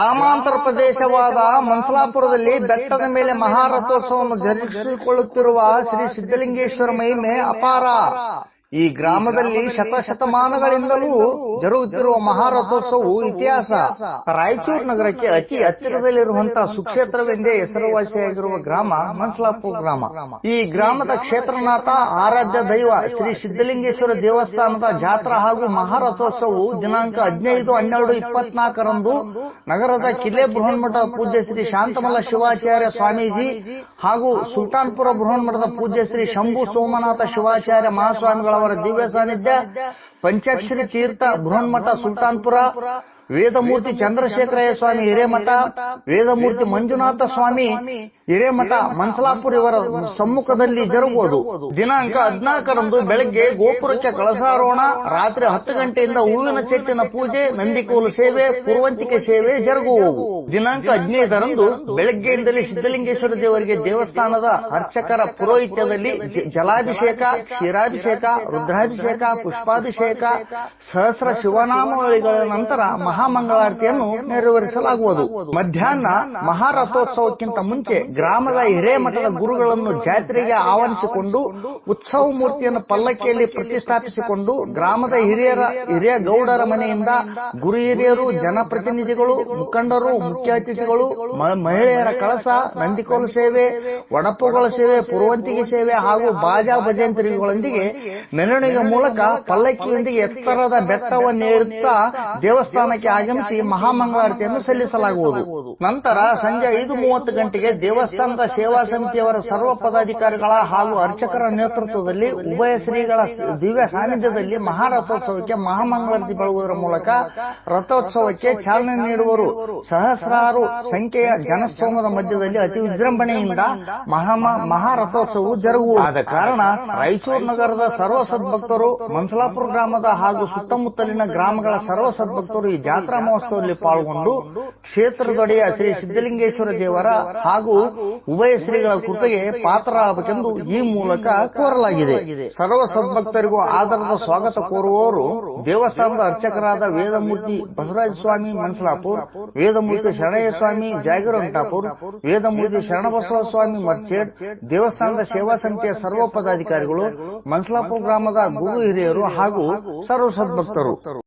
ಗ್ರಾಮಾಂತರ ಪ್ರದೇಶವಾದ ಮನ್ಸಲಾಪುರದಲ್ಲಿ ಬೆಟ್ಟದ ಮೇಲೆ ಮಹಾರಥೋತ್ಸವವನ್ನು ಜರುಗಿಸಿಕೊಳ್ಳುತ್ತಿರುವ ಶ್ರೀ ಸಿದ್ದಲಿಂಗೇಶ್ವರ ಮಹಿಮೆ ಅಪಾರ. ಈ ಗ್ರಾಮದಲ್ಲಿ ಶತಶತಮಾನಗಳಿಂದಲೂ ಜರುಗುತ್ತಿರುವ ಮಹಾರಥೋತ್ಸವವು ಇತಿಹಾಸ. ರಾಯಚೂರು ನಗರಕ್ಕೆ ಅತಿ ಹತ್ತಿರದಲ್ಲಿರುವಂತಹ ಸುಕ್ಷೇತ್ರವೆಂದೇ ಹೆಸರುವಾಸಿಯಾಗಿರುವ ಗ್ರಾಮ ಮನ್ಸಲಾಪುರ ಗ್ರಾಮ. ಈ ಗ್ರಾಮದ ಕ್ಷೇತ್ರನಾಥ ಆರಾಧ್ಯ ದೈವ ಶ್ರೀ ಸಿದ್ದಲಿಂಗೇಶ್ವರ ದೇವಸ್ಥಾನದ ಜಾತ್ರಾ ಹಾಗೂ ಮಹಾರಥೋತ್ಸವವು ದಿನಾಂಕ ಹದಿನೈದು ಹನ್ನೆರಡು ಇಪ್ಪತ್ನಾಲ್ಕರಂದು ನಗರದ ಕಿಲೆ ಬೃಹನ್ಮಠ ಪೂಜ್ಯ ಶ್ರೀ ಶಾಂತಮಲ್ಲ ಶಿವಾಚಾರ್ಯ ಸ್ವಾಮೀಜಿ ಹಾಗೂ ಸುಲ್ತಾನ್ಪುರ ಬೃಹನ್ಮಠದ ಪೂಜ್ಯ ಶ್ರೀ ಶಂಭು ಸೋಮನಾಥ ಶಿವಾಚಾರ್ಯ ಮಹಾಸ್ವಾಮಿಗಳವರ ದಿವ್ಯ ಸಾನ್ನಿಧ್ಯ ಪಂಚಾಕ್ಷರಿ ತೀರ್ಥ ಬೃಹನ್ಮಠ ಸುಲ್ತಾನ್ಪುರ ವೇದಮೂರ್ತಿ ಚಂದ್ರಶೇಖರಯ್ಯ ಸ್ವಾಮಿ ಹಿರೇಮಠ ವೇದಮೂರ್ತಿ ಮಂಜುನಾಥ ಸ್ವಾಮಿ ಹಿರೇಮಠ ಮನ್ಸಲಾಪುರ್ ಇವರ ಸಮ್ಮುಖದಲ್ಲಿ ಜರುಗುವುದು. ದಿನಾಂಕ ಹದಿನಾಲ್ಕರಂದು ಬೆಳಗ್ಗೆ ಗೋಪುರಕ್ಕೆ ಕಳಸಾರೋಣ ರಾತ್ರಿ ಹತ್ತು ಗಂಟೆಯಿಂದ ಹೂವಿನ ಚೆಟ್ಟಿನ ಪೂಜೆ ನಂದಿಕೋಲು ಸೇವೆ ಪೂರ್ವಂತಿಕೆ ಸೇವೆ ಜರುಗುವವು ದಿನಾಂಕ ಹದಿನೈದರಂದು ಬೆಳಗ್ಗೆಯಿಂದಲೇ ಸಿದ್ದಲಿಂಗೇಶ್ವರ ದೇವರಿಗೆ ದೇವಸ್ಥಾನದ ಅರ್ಚಕರ ಪುರೋಹಿತ್ಯದಲ್ಲಿ ಜಲಾಭಿಷೇಕ ಕ್ಷೀರಾಭಿಷೇಕ ರುದ್ರಾಭಿಷೇಕ ಪುಷ್ಪಾಭಿಷೇಕ ಸಹಸ್ರ ಶಿವನಾಮಗಳ ನಂತರ ಮಹಾಮಂಗಳಾರತಿಯನ್ನು ನೆರವೇರಿಸಲಾಗುವುದು. ಮಧ್ಯಾಹ್ನ ಮಹಾರಥೋತ್ಸವಕ್ಕಿಂತ ಮುಂಚೆ ಗ್ರಾಮದ ಹಿರೇಮಠದ ಗುರುಗಳನ್ನು ಜಾತ್ರೆಗೆ ಆಹ್ವಾನಿಸಿಕೊಂಡು ಉತ್ಸವ ಮೂರ್ತಿಯನ್ನು ಪಲ್ಲಕ್ಕಿಯಲ್ಲಿ ಪ್ರತಿಷ್ಠಾಪಿಸಿಕೊಂಡು ಗ್ರಾಮದ ಹಿರಿಯರ, ಹಿರಿಯ ಗೌಡರ ಮನೆಯಿಂದ ಗುರು ಹಿರಿಯರು, ಜನಪ್ರತಿನಿಧಿಗಳು, ಮುಖಂಡರು, ಮುಖ್ಯ ಅತಿಥಿಗಳು ಮಹಿಳೆಯರ ಕಳಸ, ನಂದಿಕೋಲು ಸೇವೆ ಒಡಪುಗಳ ಸೇವೆ, ಪುರವಂತಿಗೆ ಸೇವೆ ಹಾಗೂ ಬಾಜಾ ಭಜಂತರಿಗಳೊಂದಿಗೆ ಮೆರವಣಿಗೆ ಮೂಲಕ ಪಲ್ಲಕ್ಕಿಯೊಂದಿಗೆ ಎತ್ತರದ ಬೆಟ್ಟವನ್ನೇರುತ್ತಾ ದೇವಸ್ಥಾನಕ್ಕೆ ಆಗಮಿಸಿ ಮಹಾಮಂಗಳಾರತಿಯನ್ನು ಸಲ್ಲಿಸಲಾಗುವುದು. ನಂತರ ಸಂಜೆ ಐದು ಮೂವತ್ತು ಗಂಟೆಗೆ ದೇವಸ್ಥಾನದ ಸೇವಾ ಸಮಿತಿಯವರ ಸರ್ವ ಪದಾಧಿಕಾರಿಗಳ ಹಾಗೂ ಅರ್ಚಕರ ನೇತೃತ್ವದಲ್ಲಿ ಉಭಯ ಶ್ರೀಗಳ ದಿವ್ಯ ಸಾನ್ನಿಧ್ಯದಲ್ಲಿ ಮಹಾರಥೋತ್ಸವಕ್ಕೆ ಮಹಾಮಂಗಳಾರತಿ ಬೆಳಗುವುದರ ಮೂಲಕ ರಥೋತ್ಸವಕ್ಕೆ ಚಾಲನೆ ನೀಡುವರು. ಸಹಸ್ರಾರು ಸಂಖ್ಯೆಯ ಜನಸ್ತೋಮದ ಮಧ್ಯದಲ್ಲಿ ಅತಿ ವಿಜೃಂಭಣೆಯಿಂದ ಮಹಾರಥೋತ್ಸವವು ಜರುಗುವ ಆದ ಕಾರಣ ರಾಯಚೂರು ನಗರದ ಸರ್ವ ಸದ್ಭಕ್ತರು, ಮನ್ಸಲಾಪುರ ಗ್ರಾಮದ ಹಾಗೂ ಸುತ್ತಮುತ್ತಲಿನ ಗ್ರಾಮಗಳ ಸರ್ವ ಸದ್ಭಕ್ತರು ಈ ಜಾತ್ರಾ ಮಹೋತ್ಸವದಲ್ಲಿ ಪಾಲ್ಗೊಂಡು ಕ್ಷೇತ್ರದೊಡೆಯ ಶ್ರೀ ಸಿದ್ದಲಿಂಗೇಶ್ವರ ದೇವರ ಹಾಗೂ ಉಭಯ ಶ್ರೀಗಳ ಕೃಪೆಗೆ ಪಾತ್ರರಾಗಬೇಕೆಂದು ಈ ಮೂಲಕ ಕೋರಲಾಗಿದೆ. ಸರ್ವ ಸದ್ಭಕ್ತರಿಗೂ ಆಧಾರದ ಸ್ವಾಗತ ಕೋರುವವರು ದೇವಸ್ಥಾನದ ಅರ್ಚಕರಾದ ವೇದಮೂರ್ತಿ ಬಸವರಾಜ ಸ್ವಾಮಿ ಮನ್ಸಲಾಪುರ್, ವೇದಮೂರ್ತಿ ಶರಣಯ್ಯ ಸ್ವಾಮಿ ಜಾಗಿರಂಟಾಪುರ್ ವೇದಮೂರ್ತಿ ಶರಣಬಸವ ಸ್ವಾಮಿ ಮರ್ಚೇಡ್, ದೇವಸ್ಥಾನದ ಸೇವಾ ಸಮಿತಿಯ ಸರ್ವ ಪದಾಧಿಕಾರಿಗಳು, ಮನ್ಸಲಾಪುರ ಗ್ರಾಮದ ಗುರು ಹಿರಿಯರು ಹಾಗೂ ಸರ್ವ ಸದ್ಭಕ್ತರು.